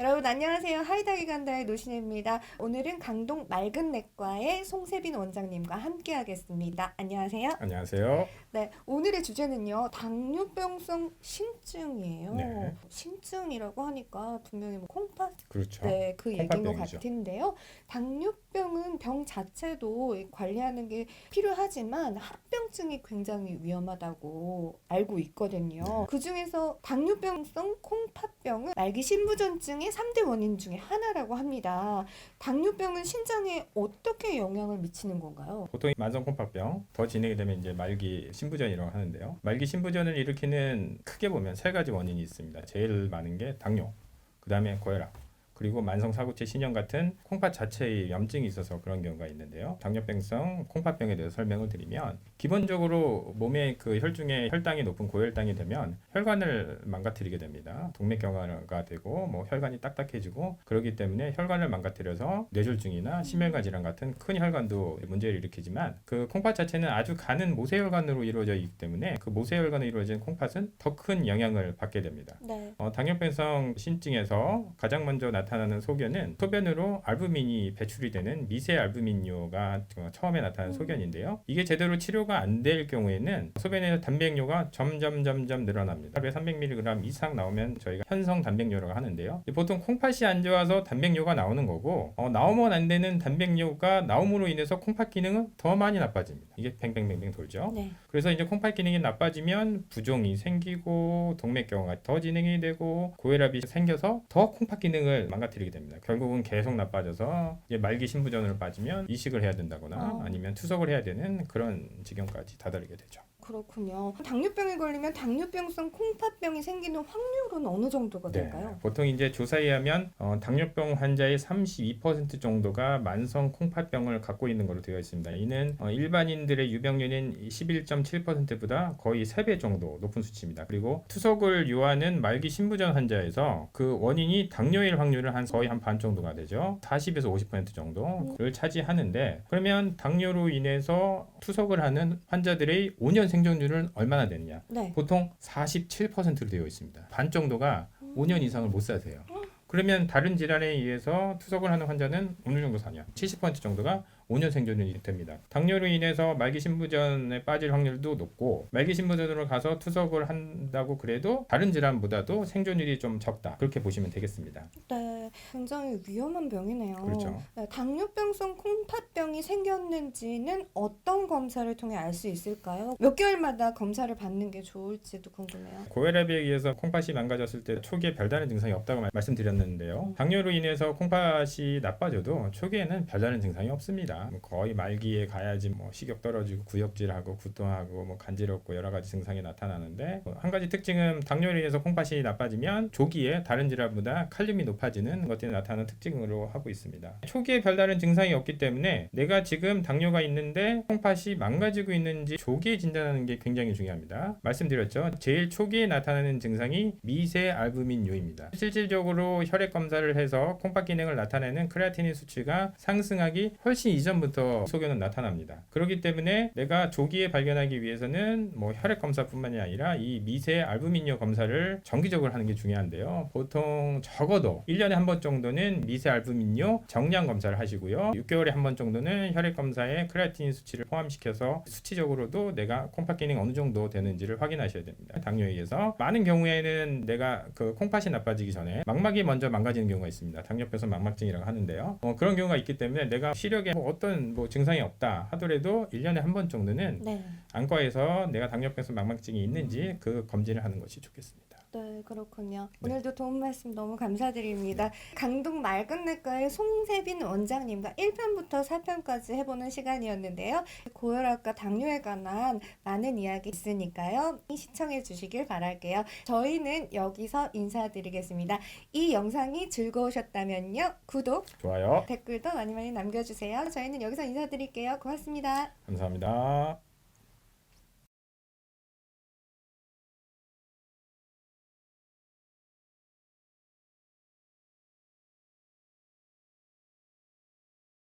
여러분 안녕하세요. 하이다기 간다의 노신혜입니다. 오늘은 강동 맑은 내과의 송세빈 원장님과 함께 하겠습니다. 안녕하세요. 안녕하세요. 네, 오늘의 주제는요 당뇨병성 신증이에요. 네. 신증이라고 하니까 분명히 뭐 콩팥 그렇죠. 네, 그 얘기인 것. 같은데요. 당뇨 병은 병 자체도 관리하는 게 필요하지만 합병증이 굉장히 위험하다고 알고 있거든요. 네. 그 중에서 당뇨병성 콩팥병은 말기 신부전증의 3대 원인 중에 하나라고 합니다. 당뇨병은 신장에 어떻게 영향을 미치는 건가요? 보통 만성 콩팥병 더 진행이 되면 이제 말기 신부전이라고 하는데요. 말기 신부전을 일으키는 크게 보면 세 가지 원인이 있습니다. 제일 많은 게 당뇨, 그 다음에 고혈압, 그리고 만성 사구체 신형 같은 콩팥 자체의 염증이 있어서 그런 경우가 있는데요. 당뇨병성 콩팥병에 대해서 설명을 드리면 기본적으로 몸의 그 혈중에 혈당이 높은 고혈당이 되면 혈관을 망가뜨리게 됩니다. 동맥경화가 되고 뭐 혈관이 딱딱해지고 그렇기 때문에 혈관을 망가뜨려서 뇌졸중이나 심혈관 질환 같은 큰 혈관도 문제를 일으키지만 그 콩팥 자체는 아주 가는 모세혈관으로 이루어져 있기 때문에 그 모세혈관으로 이루어진 콩팥은 더 큰 영향을 받게 됩니다. 네. 어, 당뇨병성 신증에서 가장 먼저 나 타나는 소견은 소변으로 알부민이 배출이 되는 미세 알부민뇨가 어, 처음에 나타나는 음. 소견인데요. 이게 제대로 치료가 안 될 경우에는 소변에서 단백뇨가 점점 점점 늘어납니다. 하루에 300mg 이상 나오면 저희가 현성 단백뇨라고 하는데요. 보통 콩팥이 안 좋아서 단백뇨가 나오는 거고 어, 나오면 안 되는 단백뇨가 나옴으로 인해서 콩팥 기능은 더 많이 나빠집니다. 이게 뱅뱅뱅뱅 돌죠. 네. 그래서 이제 콩팥 기능이 나빠지면 부종이 생기고 동맥경화가 더 진행이 되고 고혈압이 생겨서 더 콩팥 기능을 망가뜨리게 됩니다. 결국은 계속 나빠져서 이제 말기 신부전으로 빠지면 이식을 해야 된다거나 어. 아니면 투석을 해야 되는 그런 지경까지 다다르게 되죠. 그렇군요. 당뇨병에 걸리면 당뇨병성 콩팥병이 생기는 확률은 어느 정도가 될까요? 네. 보통 이제 조사에 하면 어, 당뇨병 환자의 32% 정도가 만성 콩팥병을 갖고 있는 것으로 되어 있습니다. 이는 어, 일반인들의 유병률인 11.7%보다 거의 3배 정도 높은 수치입니다. 그리고 투석을 요하는 말기 신부전 환자에서 그 원인이 당뇨일 확률은 한 거의 한 반 정도가 되죠. 40에서 50% 정도를 차지하는데 그러면 당뇨로 인해서 투석을 하는 환자들의 5년 생존율은 얼마나 되느냐? 네. 보통 47%로 되어 있습니다. 반 정도가 5년 이상을 못 사세요. 그러면 다른 질환에 의해서 투석을 하는 환자는 어느 정도 사냐? 70% 정도가 5년 생존율이 됩니다. 당뇨로 인해서 말기 신부전에 빠질 확률도 높고 말기 신부전으로 가서 투석을 한다고 그래도 다른 질환보다도 생존율이 좀 적다. 그렇게 보시면 되겠습니다. 네, 굉장히 위험한 병이네요. 그렇죠. 네, 당뇨병성 콩팥병이 생겼는지는 어떤 검사를 통해 알 수 있을까요? 몇 개월마다 검사를 받는 게 좋을지도 궁금해요. 고혈압에 의해서 콩팥이 망가졌을 때 초기에 별다른 증상이 없다고 말- 말씀드렸는데요. 당뇨로 인해서 콩팥이 나빠져도 초기에는 별다른 증상이 없습니다. 뭐 거의 말기에 가야지 뭐 식욕 떨어지고 구역질하고 구토하고 뭐 간지럽고 여러 가지 증상이 나타나는데 뭐한 가지 특징은 당뇨로 인해서 콩팥이 나빠지면 조기에 다른 질환보다 칼륨이 높아지는 것들이 나타나는 특징으로 하고 있습니다. 초기에 별다른 증상이 없기 때문에 내가 지금 당뇨가 있는데 콩팥이 망가지고 있는지 조기에 진단하는 게 굉장히 중요합니다. 말씀드렸죠. 제일 초기에 나타나는 증상이 미세 알부민뇨입니다. 실질적으로 혈액 검사를 해서 콩팥 기능을 나타내는 크레아티닌 수치가 상승하기 훨씬 이전부터 소견은 나타납니다. 그렇기 때문에 내가 조기에 발견하기 위해서는 뭐 혈액 검사뿐만이 아니라 이 미세 알부민뇨 검사를 정기적으로 하는 게 중요한데요. 보통 적어도 1년에 한 번 정도는 미세 알부민뇨 정량 검사를 하시고요. 6개월에 한 번 정도는 혈액 검사에 크레아틴 수치를 포함시켜서 수치적으로도 내가 콩팥 기능 어느 정도 되는지를 확인하셔야 됩니다. 당뇨에 의해서 많은 경우에는 내가 그 콩팥이 나빠지기 전에 망막이 먼저 망가지는 경우가 있습니다. 당뇨병성 망막증이라고 하는데요. 어, 그런 경우가 있기 때문에 내가 시력에 뭐 어떤 뭐 증상이 없다 하더라도 1년에 한 번 정도는 네, 안과에서 내가 당뇨병성 망막증이 있는지 그 검진을 하는 것이 좋겠습니다. 네 그렇군요. 네. 오늘도 도움 말씀 너무 감사드립니다. 강동 맑은 내과의 송세빈 원장님과 1편부터 4편까지 해보는 시간이었는데요. 고혈압과 당뇨에 관한 많은 이야기 있으니까요. 시청해 주시길 바랄게요. 저희는 여기서 인사드리겠습니다. 이 영상이 즐거우셨다면요. 구독, 좋아요. 댓글도 많이 많이 남겨주세요. 저희는 여기서 인사드릴게요. 고맙습니다. 감사합니다.